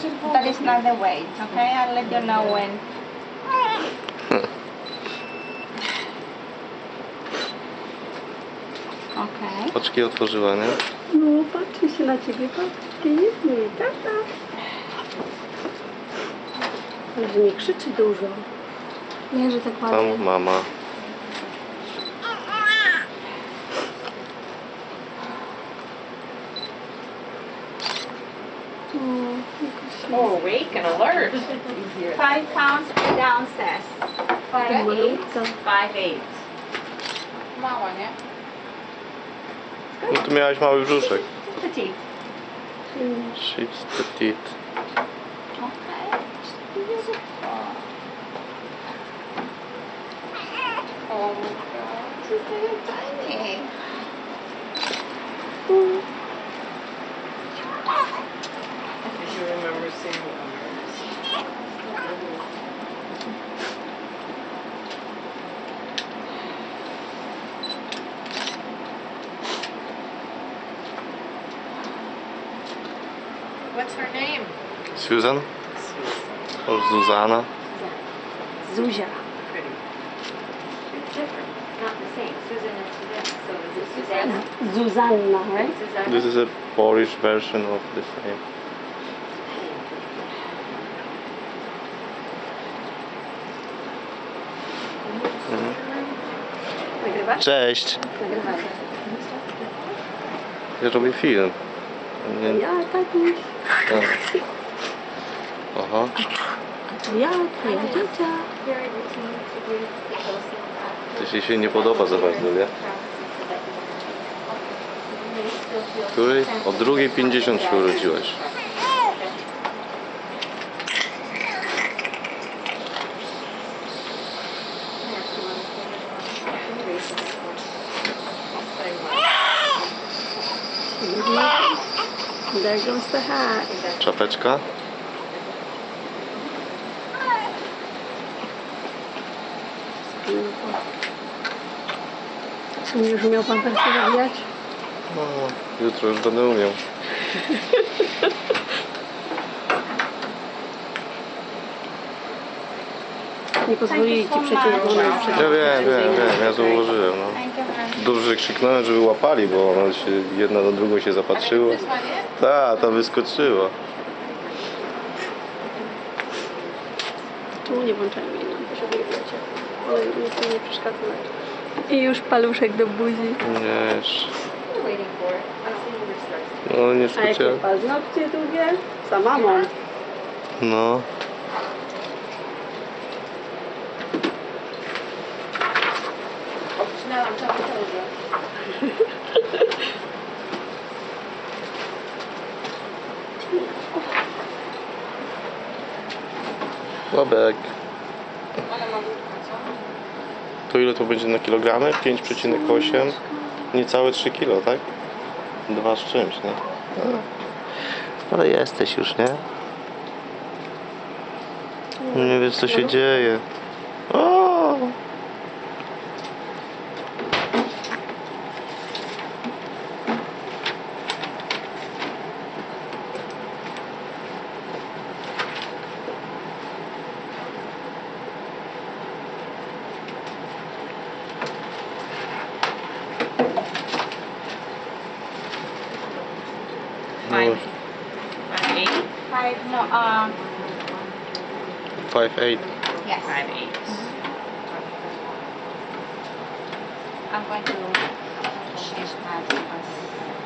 that is not the weight, okay? I'll let you know when. Okay. Oczki otworzyła, nie? No, patrzy się na ciebie, patrzy, jest mój tata. Ale że nie krzyczy dużo. Leży tak ładnie. Tam mama. O, Oh, awake and alert. Five pounds downstairs. Five eight. Five eight. Mała, nie? No ty miałaś mały brzuszek. Petit. She's petit. Oh, my god! she's very tiny. What's her name? Susan? Susan. Or Zuzana? Zuzia. Pretty. It's different. It's not the same. Susan and Suzanne. So is it Susanna? Zuzanna, right? Susanna? This is a Polish version of the same. Mhm. Cześć! Nagrywam. Ja robię film. Nie, Ja, tatuś. tak. Aha. A to ja, twoja ciocia. To ci się nie podoba za bardzo, nie? Której? O drugiej 50 się urodziłeś. There goes the hat. Czapeczka? Czy już umiał pan zabijać? No, jutro już będę umiał. Nie pozwolili ci już przed Ja wiem, wiem, wiem, ja założyłem, no. Dobrze że krzyknąłem, żeby łapali, bo ona się jedna na drugą się zapatrzyła. Ta, ta wyskoczyła. Czemu nie włączają jej lampy, żeby nie wiecie? Ale nic mi nie przeszkadza. I już paluszek do buzi. Nie, jeszcze. No nie A jakie specjalnie. paznokcie długie? Za mamą. No. Obcinałam czapkę. Łabek. To ile to będzie na kilogramy? 5,8. Niecałe 3 kilo, tak? Dwa z czymś, nie? No. Ale jesteś już, nie? Nie wiesz co się dzieje. Five, no, uh, 5,8. yes. Five eight. I'm going to change my.